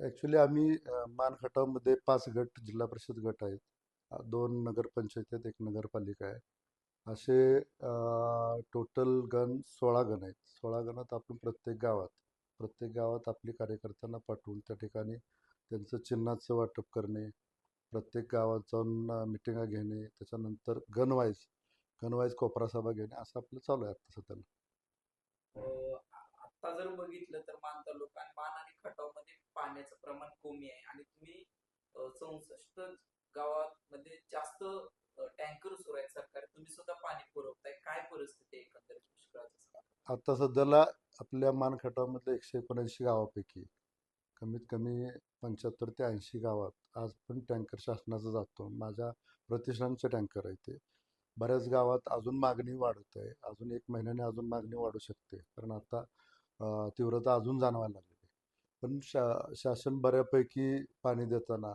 Actually आम्ही मानखटावमध्ये पाच गट जिल्हा परिषद गट आहेत. दोन नगरपंचायत आहेत एक नगरपालिका आहे. असे टोटल गण सोळा गण आहेत. सोळा गणात आपण प्रत्येक गावात प्रत्येक गावात आपली कार्यकर्त्यांना पाठवून त्या ठिकाणी त्यांचं चिन्हाचं वाटप करणे प्रत्येक गावात जाऊन मिटिंगा घेणे त्याच्यानंतर गणवाईज गणवाईज कोपरा सभा घेणे असं आपलं चालू आहे आता सध्याला. आता जर बघितलं तर मान तालुका आणि मान आणि खटावमध्ये पाण्याचं प्रमाण कमी आहे आणि तुम्ही चौसष्ट गावामध्ये जास्त टँकर सुरू आहेत सरकार तुम्ही सुद्धा पाणी पुरवताय. काय परिस्थिती आहे एकंदरीत दुष्काळाची आता सध्याला आपल्या मानखटामधल्या एकशे एकोणऐंशी गावापैकी कमीत कमी पंच्याहत्तर ते ऐंशी गावात आज पण टँकर शासनाचा जातो. माझ्या प्रतिष्ठानचे टँकर आहे ते. बऱ्याच गावात अजून मागणी वाढत आहे. अजून एक महिन्याने अजून मागणी वाढू शकते. कारण आता तीव्रता अजून जाणवायला लागली. पण शा शासन बऱ्यापैकी पाणी देताना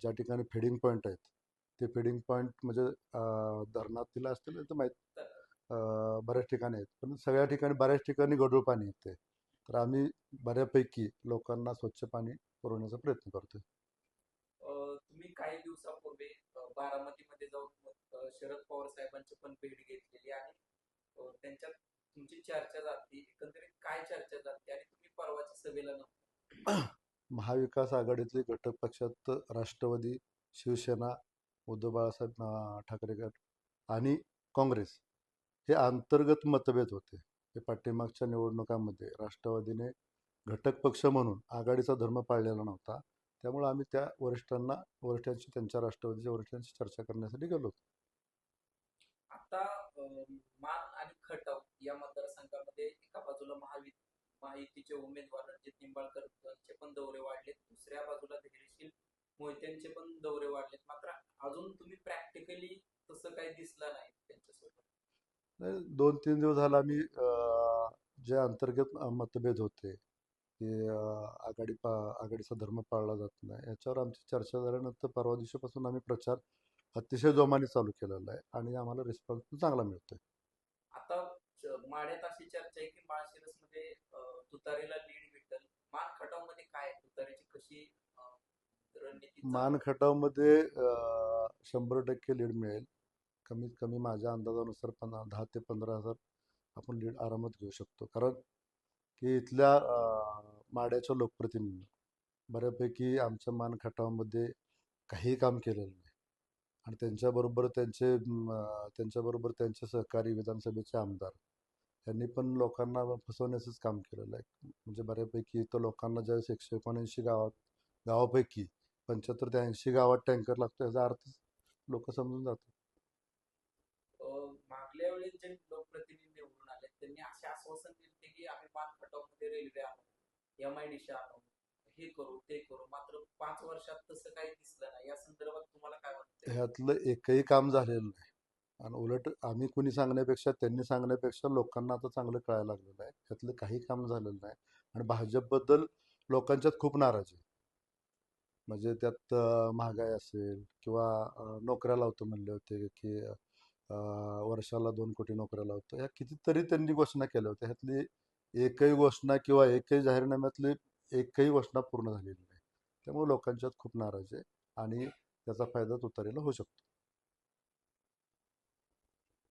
ज्या ठिकाणी फिडिंग पॉईंट आहेत ते फिडिंग पॉईंट म्हणजे अ, धरणात असतील तर माहीत बऱ्याच ठिकाणी आहेत. पण सगळ्या ठिकाणी बऱ्याच ठिकाणी गढूळ पाणी येते तर आम्ही बऱ्यापैकी लोकांना स्वच्छ पाणी पुरवण्याचा प्रयत्न करतोय. तुम्ही काही दिवसापूर्वी अं, बारामतीमध्ये जाऊन शरद पवार साहेबांची पण भेट घेतलेली आहे. त्यांच्यात तुमची चर्चा झाली एकंदरीत काय चर्चा झाली आणि तुम्ही परवाच्या सभेला महाविकास आघाडीतले घटक पक्षात राष्ट्रवादी शिवसेना उद्धव बाळासाहेब ठाकरे गट आणि काँग्रेस हे अंतर्गत मतभेद होते. हे पाठीमागच्या निवडणुकांमध्ये राष्ट्रवादीने घटक पक्ष म्हणून आघाडीचा धर्म पाळलेला नव्हता. त्यामुळे आम्ही त्या वरिष्ठांना वरिष्ठांशी त्यांच्या राष्ट्रवादीच्या वरिष्ठांशी चर्चा करण्यासाठी गेलो होतो. आता मान आणि खटाव या मतदारसंघामध्ये एका बाजूला महावि महायुतीचे उमेदवार रणजित निंबाळकर यांचे पण दौरे वाढलेत. दुसऱ्या बाजूला धैर्यशील मोहित्यांचे पण दौरे वाढलेत. मात्र अजून तुम्ही प्रॅक्टिकली तसं काही दिसलं नाही त्यांच्यासोबत. नाही, दोन तीन दिवस झाला आम्ही जे अंतर्गत मतभेद होते की आघाडी पा आघाडीचा धर्म पाळला जात नाही. याच्यावर आमची चर्चा झाल्यानंतर परवा दिवशीपासून आम्ही प्रचार अतिशय जोमाने चालू केलेला आहे आणि आम्हाला रिस्पॉन्स पण चांगला मिळतोय. आता माड्यात अशी चर्चा आहे की माळशिरसमध्ये तुतारीला लीड भेटल. मान खटावमध्ये काय तुतारीची कशी रणनीती मान खटावमध्ये मध्ये शंभर टक्के लीड मिळेल. कमीत कमी माझ्या अंदाजानुसार पंधरा दहा ते पंधरा हजार आपण लीड आरामात घेऊ शकतो. कारण की इथल्या माड्याच्या लोकप्रतिनिधी बऱ्यापैकी आमच्या मान खटावामध्ये काही काम केलेलं नाही. आणि त्यांच्याबरोबर त्यांचे त्यांच्याबरोबर त्यांचे सहकारी विधानसभेचे आमदार यांनी पण लोकांना फसवण्याचंच काम केलेलं आहे म्हणजे बऱ्यापैकी इथं लोकांना ज्यावेळेस एकशे एकोणऐंशी गावात गावापैकी पंच्याहत्तर ते ऐंशी गावात टँकर लागतो याचा अर्थ लोक समजून जातात. मागल्या वेळेस जे लोकप्रतिनिधी निवडून आले त्यांनी असे आश्वासन दिले की आम्ही मान खटावमध्ये रेल्वे आणू एम आय डी आणू हे करू ते करू. मात्र पाच वर्षात तसं काही दिसलं नाही. या संदर्भात तुम्हाला काय वाटतं ह्यातलं एकही काम झालेलं नाही. आणि उलट आम्ही कुणी सांगण्यापेक्षा त्यांनी सांगण्यापेक्षा लोकांना आता चांगलं कळायला लागलेलं आहे. ह्यातलं काही काम झालेलं नाही. आणि भाजपबद्दल लोकांच्यात खूप नाराजी आहे. म्हणजे त्यात महागाई असेल किंवा नोकऱ्या लावतो म्हणले होते की वर्षाला दोन कोटी नोकऱ्या लावतो. ह्या कितीतरी त्यांनी घोषणा केल्या होत्या. ह्यातली एकही घोषणा किंवा एकही जाहीरनाम्यातली एकही घोषणा पूर्ण झालेली नाही. त्यामुळे लोकांच्यात खूप नाराज आहे आणि त्याचा फायदा तुतारीला होऊ शकतो.